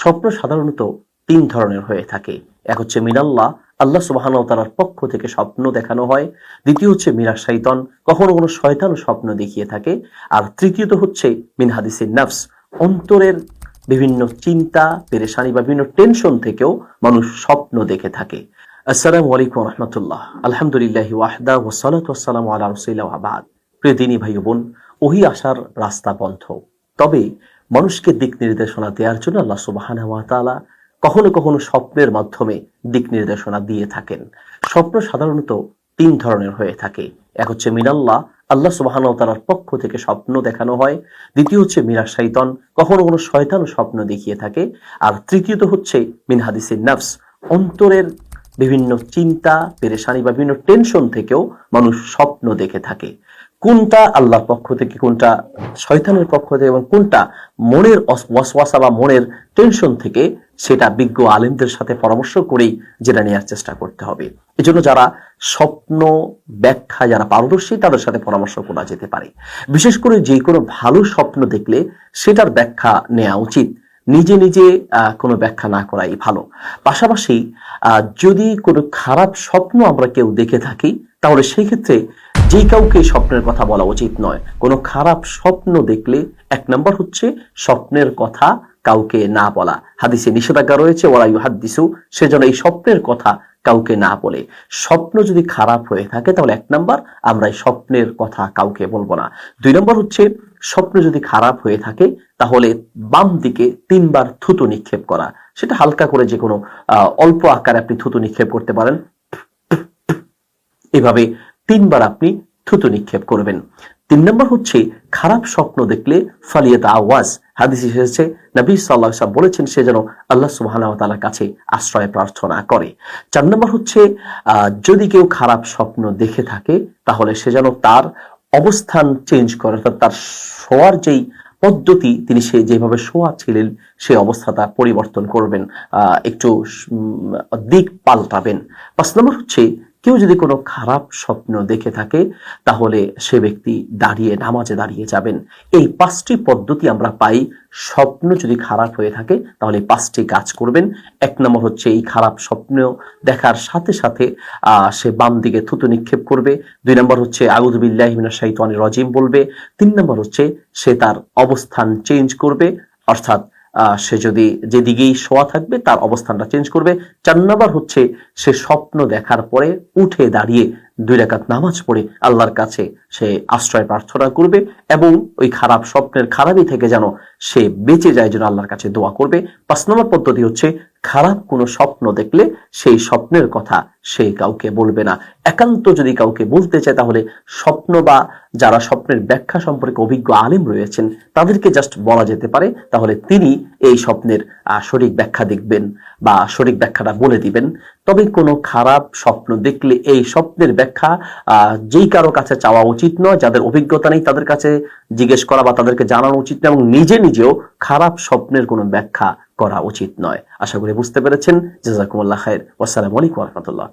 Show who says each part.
Speaker 1: স্বপ্ন সাধারণত তিন ধরনের হয়ে থাকে। এক হচ্ছে মিনাল্লাহ, আল্লাহ সুবাহান তালার পক্ষ থেকে স্বপ্ন দেখানো হয়। দ্বিতীয় হচ্ছে মিরা শৈতন কখনো কোনো শয়তান স্বপ্ন দেখিয়ে থাকে। আর তৃতীয়ত হচ্ছে মিন হাদিসিন নফস, অন্তরের বিভিন্ন চিন্তা, পেরেশানি বা বিভিন্ন টেনশন থেকেও মানুষ স্বপ্ন দেখে থাকে। আসসালামু আলাইকুম রহমতুল্লাহ। আলহামদুলিল্লাহ ওয়াহদা ওসালাত ওয়াসালাম আলা রসিল্লাহ আবাদ প্রিয় দিনী ভাই বোন, ওহি আসার রাস্তা বন্ধ। তবে মানুষকে দিক নির্দেশনা দেওয়ার জন্য আল্লাহ সুবাহানা কখনো কখনো স্বপ্নের মাধ্যমে দিক নির্দেশনা দিয়ে থাকেন। স্বপ্ন সাধারণত তিন ধরনের হয়ে থাকে। এক হচ্ছে মিনাল্লাহ, আল্লাহ সুবাহান তালার পক্ষ থেকে স্বপ্ন দেখানো হয়। দ্বিতীয় হচ্ছে মিরা শৈতন কখনো কোনো শয়তান স্বপ্ন দেখিয়ে থাকে। আর তৃতীয়ত হচ্ছে মিন হাদিসিন নফস, অন্তরের বিভিন্ন চিন্তা, পেরেশানি বা বিভিন্ন টেনশন থেকেও মানুষ স্বপ্ন দেখে থাকে। কোনটা আল্লাহর পক্ষ থেকে, কোনটা শয়তানের পক্ষ থেকে এবং কোনটা মনের ওয়াসওয়াসা বা মনের টেনশন থেকে সেটা বিজ্ঞ আলেমদের সাথে পরামর্শ করেই জেনে নেওয়ার চেষ্টা করতে হবে। এজন্য যারা স্বপ্ন, ব্যাখ্যা, যারা পারদর্শী, তাদের সাথে পরামর্শ করা যেতে পারে। বিশেষ করে যে কোনো ভালো স্বপ্ন দেখলে সেটার ব্যাখ্যা নেওয়া উচিত। নিজে নিজে কোনো ব্যাখ্যা না করাই ভালো। পাশাপাশি যদি কোনো খারাপ স্বপ্ন আমরা কেউ দেখে থাকি তাহলে সেই ক্ষেত্রে যে কাউকে স্বপ্নের কথা বলা উচিত নয়, কোনো খারাপ স্বপ্ন দেখলে এক নম্বর হচ্ছে স্বপ্নের কথা কাউকে না বলা। হাদিসে নিষেধাজ্ঞা রয়েছে ওরা হাদিসু সেজন্য এই স্বপ্নের কথা কাউকে না বলে। স্বপ্ন যদি খারাপ হয়ে থাকে, তাহলে এক নম্বর আমরা এই স্বপ্নের কথা কাউকে বলব না। দুই নম্বর হচ্ছে স্বপ্ন যদি খারাপ হয়ে থাকে, তাহলে বাম দিকে তিনবার থুতু নিক্ষেপ করা। সেটা হালকা করে যে কোনো অল্প আকারে আপনি থুতু নিক্ষেপ করতে পারেন। এভাবে তিনবার আপনি থুতু নিক্ষেপ করবেন। তিন নম্বর হচ্ছে, খারাপ স্বপ্ন দেখলে ফালিয়াত আওয়াজ। হাদিস এসেছে, নবী সাল্লাহ সাল্লাম বলেছেন, সে যেন আল্লাহ সুবাহ তালার কাছে আশ্রয় প্রার্থনা করে। চার নম্বর হচ্ছে যদি কেউ খারাপ স্বপ্ন দেখে থাকে, তাহলে সে যেন তার অবস্থান চেঞ্জ করে, অর্থাৎ তার শোয়ার যেই পদ্ধতি, তিনি সে যেভাবে শোয়া ছিলেন সেই অবস্থাটা পরিবর্তন করবেন একটু দিক পাল্টাবেন। পাঁচ নম্বর হচ্ছে কেউ যদি কোনো খারাপ স্বপ্ন দেখে থাকে, তাহলে সে ব্যক্তি দাঁড়িয়ে, নামাজে দাঁড়িয়ে যাবেন। এই পাঁচটি পদ্ধতি আমরা পাই। স্বপ্ন যদি খারাপ হয়ে থাকে, তাহলে পাঁচটি কাজ করবেন। এক নম্বর হচ্ছে এই খারাপ স্বপ্ন দেখার সাথে সাথে সে বাম দিকে থুতু নিক্ষেপ করবে। দুই নম্বর হচ্ছে আগুদুবিল্লাহিমিনা শাইতানি রজিম বলবে। তিন নম্বর হচ্ছে, সে তার অবস্থান চেঞ্জ করবে। অর্থাৎ সে যদি যেদিকেই শোয়া থাকবে, তার অবস্থানটা চেঞ্জ করবে। চার নম্বর হচ্ছে, সে স্বপ্ন দেখার পরে উঠে দাঁড়িয়ে দুই রাকাত নামাজ পড়ে আল্লাহর কাছে সে আশ্রয় প্রার্থনা করবে এবং ওই খারাপ স্বপ্নের খারাপই থেকে যেন সে বেঁচে যায়, যেন আল্লাহর কাছে দোয়া করবে। পাঁচ নম্বর পদ্ধতি হচ্ছে খারাপ কোনো স্বপ্ন দেখলে সেই স্বপ্নের কথা সে কাউকে বলবে না। একান্ত যদি কাউকে বলতে চায়, তাহলে স্বপ্ন বা যারা স্বপ্নের ব্যাখ্যা সম্পর্কে অভিজ্ঞ আলেম রয়েছেন, তাদেরকে জাস্ট বলা যেতে পারে। তাহলে তিনি এই স্বপ্নের সঠিক ব্যাখ্যা দেখবেন বা সঠিক ব্যাখ্যাটা বলে দিবেন। তবে কোনো খারাপ স্বপ্ন দেখলে এই স্বপ্নের ব্যাখ্যা যেই কারও কাছে চাওয়া উচিত নয়, যাদের অভিজ্ঞতা নেই, তাদের কাছে জিজ্ঞেস করা বা তাদেরকে জানানো উচিত নয় এবং নিজে নিজেও খারাপ স্বপ্নের কোনো ব্যাখ্যা করা উচিত নয়। আশা করি বুঝতে পেরেছেন। জাজাকুমুল্লাহ খায়ের আসসালামু আলাইকুম রহমতুল্লাহ।